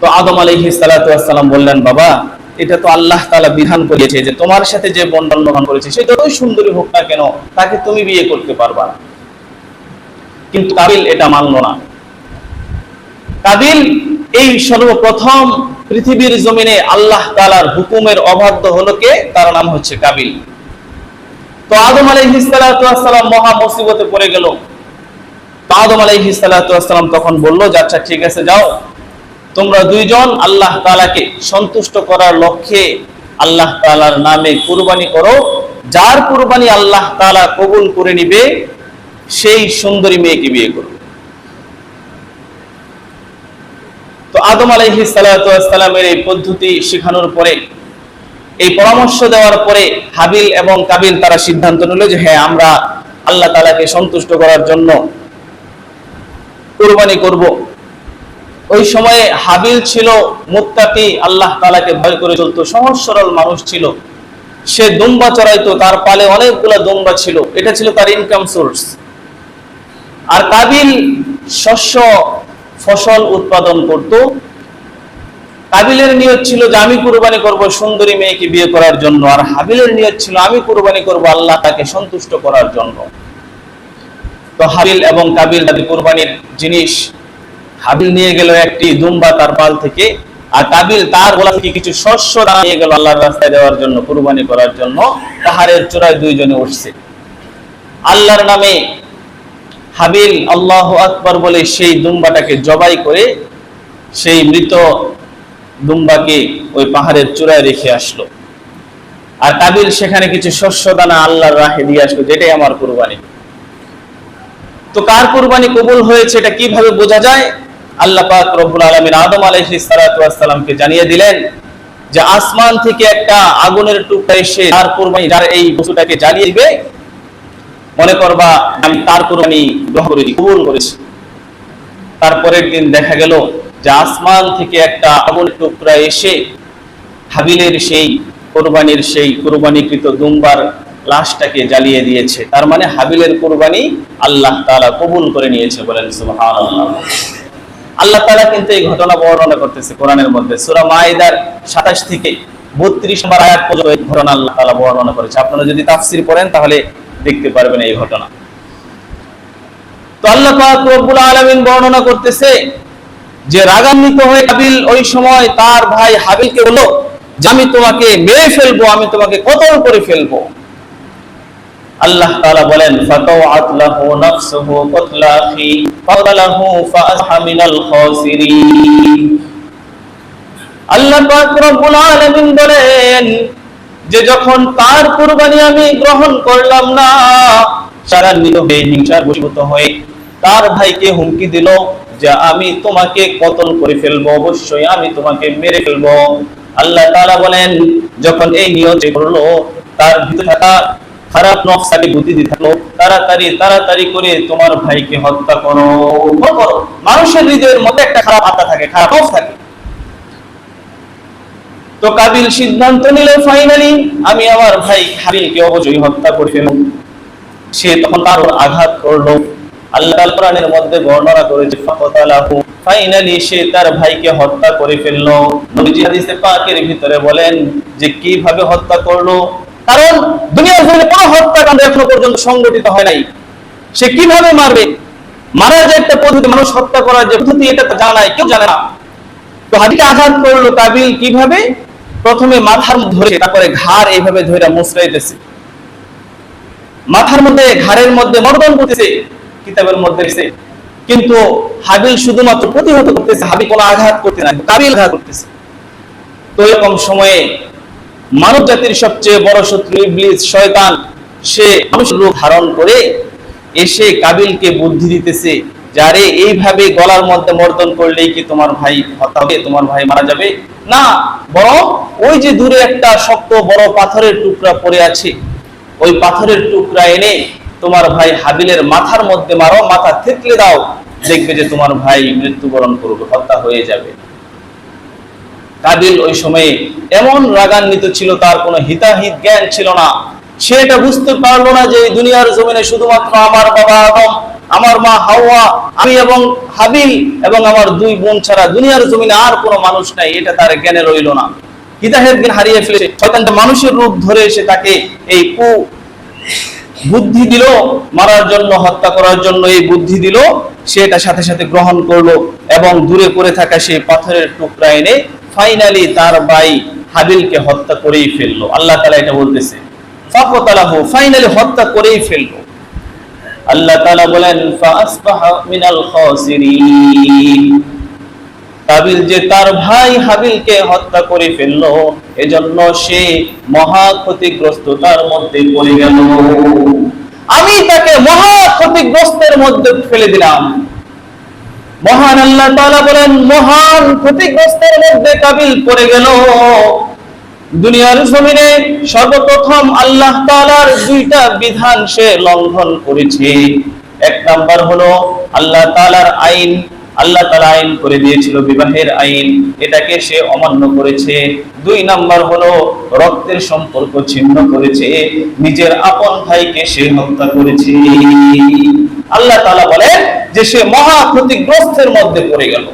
তো আদম আলাইহি সালাম বললেন, বাবা, এটা তো আল্লাহ তাআলা বিধান করেছে যে তোমার সাথে যে বন্ধন গ্রহণ করেছে সে যতই সুন্দরী হোক না কেন, তাকে তুমি বিয়ে করতে পারবা না। কিন্তু কাবিল এটা মানল না। কাবিল এই সর্বপ্রথম পৃথিবীর জমিনে আল্লাহ তাআলার হুকুমের অবাধ্য হলো কে? তার নাম হচ্ছে কাবিল। তো আদম আলাইহিস সালাম মহা মুসিবতে পড়ে গেল। তো আদম আলাইহিস সালাম তখন বলল, যে আচ্ছা ঠিক আছে, যাও। তোমরা দুইজন আল্লাহ তালাকে সন্তুষ্ট করার লক্ষ্যে আল্লাহ তাআলার নামে কুরবানি করো। যার কুরবানি আল্লাহ তাআলা কবুল করে নিবে, সেই সুন্দরী মেয়েকে বিয়ে করো তো আদম আলাইহি সালামের এই পদ্ধতি শেখানোর পরে, এই পরামর্শ দেওয়ার পরে হাবিল এবং কাবিল তারা সিদ্ধান্ত নিল যে হ্যাঁ আমরা আল্লাহ তাআলাকে সন্তুষ্ট করার জন্য কুরবানি করব। ওই সময়ে হাবিল ছিল মুত্তাকি, আল্লাহ তালাকে ভয় করে চলতো, সহজ সরল মানুষ ছিল। সে দুম্বা চড়াইতো, তার পালে অনেকগুলো দুম্বা ছিল। এটা ছিল তার ইনকাম সোর্স আর কাবিল শস্য, ফসল উৎপাদন করত। কাবিলের নিয়ত ছিল যে আমি কুরবানি করব সুন্দরী মেয়েকে বিয়ে করার জন্য। আর হাবিলের নিয়ত ছিল আমি কুরবানি করব আল্লাহ তাকে সন্তুষ্ট করার জন্য। তো হাবিল এবং কাবিল তাদের কুরবানির জিনিস হাবিল নিয়ে গেল একটি দুম্বা তার পাল থেকে, আর কাবিল তার গোলা থেকে কিছু শস্য নিয়ে গেল আল্লাহর রাস্তায় দেওয়ার জন্য, কুরবানি করার জন্য। পাহাড়ের চূড়ায় দুইজনে উঠছে। আল্লাহর নামে হাবিল আল্লাহ আকবর বলে সেই দুম্বাটাকে জবাই করে সেই মৃত দুম্বাকে ওই পাহাড়ের চূড়ায় রেখে আসলো। আর কাবিল সেখানে কিছু শস্য দানা আল্লাহর রাহে দিয়ে আসলো, যেটাই আমার কুরবানি। তো কার কুরবানি কবুল হয়েছে, এটা কীভাবে বোঝা যায়? আল্লাহ পাক রব্বুল আলামিন আদম ওয়াসসালামকে জানিয়ে দিলেন যে আসমান থেকে একটা আগুনের টুকরা এসে তার কুরবানি, যার এই বস্তুটাকে জ্বালিয়ে দিবে। মনে করবা, আমি তার কুরবানি গ্রহণ করেছি কবুল করেছি। তারপরের দিন দেখা গেল যে আসমান থেকে একটা আগুনের টুকরা এসে হাবিলের সেই কোরবানির সেই কোরবানিকৃত দুম্বার লাশটাকে জ্বালিয়ে দিয়েছে। তার মানে হাবিলের কোরবানি আল্লাহ তাআলা কবুল করে নিয়েছে বলেন, সুবহানাল্লাহ। আল্লাহ তাআলা কিন্তু এই ঘটনা বর্ণনা করতেছে কোরআনের মধ্যে। সূরা মাইদার 27 থেকে 32 নম্বর আয়াত পর্যন্ত এই ঘটনা আল্লাহ তাআলা বর্ণনা করেছে। আপনারা যদি তাফসীর পড়েন তাহলে দেখতে পারবেন এই ঘটনা। তো আল্লাহ পাক রব্বুল আলামিন বর্ণনা করতেছে যে রাগান্বিত হয়ে হাবিল ওই সময় তার ভাই হাবিলকে বলল, যে আমি তোমাকে মেরে ফেলব, আমি তোমাকে কতল করে ফেলব? আল্লাহ তাআলা বলেন ফাতাওয়াত লাহু নাফসুহু কতলা আখি ফাদালাহু ফাআসহা মিনাল খাসিরিন। আল্লাহ পাক রব্বুল আলামিন বলেন, যে যখন তার কুরবানি আমি গ্রহণ করলাম না, সারান্বিত হয়ে হিংসার বশীভূত হয়ে তার ভাইকে হুমকি দিল যে আমি তোমাকে কতল করে ফেলব, অবশ্যই আমি তোমাকে মেরে ফেলব। আল্লাহ তাআলা বলেন, যখন এই নিয়ত করল, তার ভিতরে থাকা খারাপ নকশাকে বুদ্ধি দিতে থাকল তাড়াতাড়ি তাড়াতাড়ি করে তোমার ভাইকে হত্যা করো। করো। মানুষের হৃদয়ের মধ্যে একটা খারাপ আত্মা থাকে, খারাপ নফস থাকে। তো কাবিল সিদ্ধান্ত নিল ফাইনালি আমি আমার ভাই হাবিলকে অবশ্যই হত্যা করে ফেলব। সে তখন তার আঘাত করল। আল্লাহ কোরআনের মধ্যে বর্ণনা করেছে ফাকাতালাহু ফাইনালি সে তার ভাইকে হত্যা করে ফেলল। নবীজি হাদিসে পাকের ভিতরে বলেন যে, কীভাবে হত্যা করল? কারণ দুনিয়ার জমিনে কোনো হত্যাকাণ্ড এখনও পর্যন্ত সংগঠিত হয় নাই। সে কীভাবে মারবে? মারার যে একটা পদ্ধতি, মানুষ হত্যা করার যে পদ্ধতি, এটা তো জানা নাই, কেউ জানে না। তো হাদিকে আঘাত করল কাবিল কীভাবে? প্রথমে মাথার ধরে তারপরে ঘাড় এইভাবে ধরে মুসরাইতেছে মাথার মধ্যে, ঘাড়ের মধ্যে মর্দন করতেছে, কিতাবের মধ্যে এসে কিন্তু হাবিল শুধুমাত্র প্রতিহত করতেছে, হাবিল কোনো আঘাত করতে না কাবিল আঘাত করতেছে। তো এরকম সময়ে মানব জাতির সবচেয়ে বড় শত্রু ইবলিস, শয়তান, সে মানুষ রূপ ধারণ করে এসে কাবিলকে বুদ্ধি দিতেছে যারে এইভাবে গলার মধ্যে মর্দন করলেই কি তোমার ভাই হত্যা হবে? তোমার ভাই মারা যাবে? না, বরং ওই যে দূরে একটা শক্ত বড় পাথরের টুকরা পড়ে আছে, ওই পাথরের টুকরা এনে তোমার ভাই হাবিলের মাথার মধ্যে মারো, মাথা থেতলে দাও, দেখবে যে তোমার ভাই মৃত্যুবরণ করবে, হত্যা হয়ে যাবে। কাবিল ওই সময়ে এমন রাগান্বিত ছিল, তার কোনো হিতাহিত জ্ঞান ছিল না। সে এটা বুঝতে পারল না যে দুনিয়ার জমিনে শুধুমাত্র আমার বাবা আদম, আমার মা হাওয়া, আমি এবং হাবিল এবং আমার দুই বোন ছাড়া দুনিয়ার জমিনে আর কোনো মানুষ নাই, এটা তার জ্ঞানে রইল না। হিদাহের জ্ঞান হারিয়ে ফেলেছে। শয়তানটা মানুষের রূপ ধরে এসে তাকে এই কু বুদ্ধি দিল, মারার জন্য, হত্যা করার জন্য এই বুদ্ধি দিল। সে এটা সাথে সাথে গ্রহণ করল এবং দূরে পড়ে থাকা সেই পাথরের টুকরা এনে ফাইনালি তার ভাই হাবিলকে হত্যা করেই ফেলল। আল্লাহ তালা এটা বলতেছে। ফাকতালাহু ফাইনালি হত্যা করেই ফেলল। আল্লাহ তাআলা বলেন মিনাল যে তার ভাই হাবিলকে হত্যা করে ফেলল, এজন্য সে মহা ক্ষতিগ্রস্ততার মধ্যে পড়ে গেল। আমি তাকে মহা ক্ষতিগ্রস্তের মধ্যে ফেলে দিলাম। মহান আল্লাহ তাআলা বলেন, মহান ক্ষতিগ্রস্তের মধ্যে কাবিল পড়ে গেল। দুনিয়ার জমিনে সর্বপ্রথম আল্লাহ তাআলার দুইটা বিধান সে লঙ্ঘন করেছে। এক নাম্বার হলো, আল্লাহ তাআলার আইন, আল্লাহ তাআলা আইন করে দিয়েছিল বিবাহের আইন, এটাকে সে অমান্য করেছে। দুই নাম্বার হলো, রক্তের সম্পর্ক ছিন্ন করেছে, নিজের আপন ভাইকে সে হত্যা করেছে। আল্লাহ তালা বলেন সে মহা ক্ষতিগ্রস্তের মধ্যে পড়ে গেল।